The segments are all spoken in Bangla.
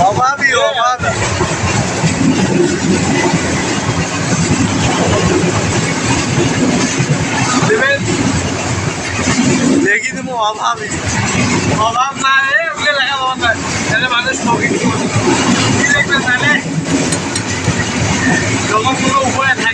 Baba diyor, baba. Evet. Ne gidim o Allah abi. Allah nare, öyle la Allah. Ele bana smoke gibi. Direkt nare. Yolun sonu ufuya tak.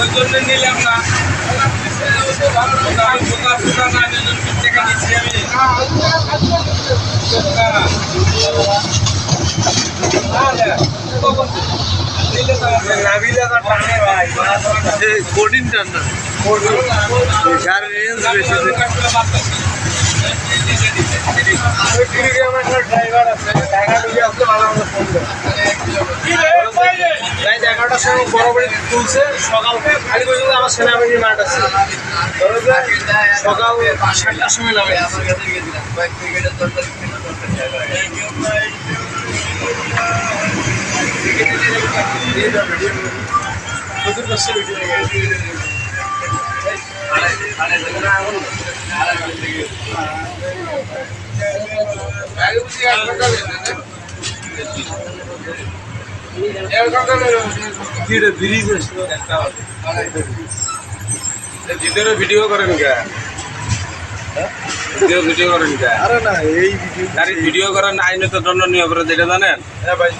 ওই জন্য নিলাম না ভালো আমি ড্রাইভার আছে ঢাকা ঢুকে ফোন রাত এগারোটার সময় বড় বাড়ি তুলছে সকাল খালি পর্যন্ত আমার সেনাবাহিনী মাঠ আছে সকাল সাতটার সময় নামে প্রচুর কষ্ট ভিতরে ভিডিও করেন কে? ভিডিও ভিডিও করেন কে? আরে না এই ভিডিও ভিডিও করেন আইনে তো দণ্ডনীয় করে যেটা জানেন? হ্যাঁ ভাই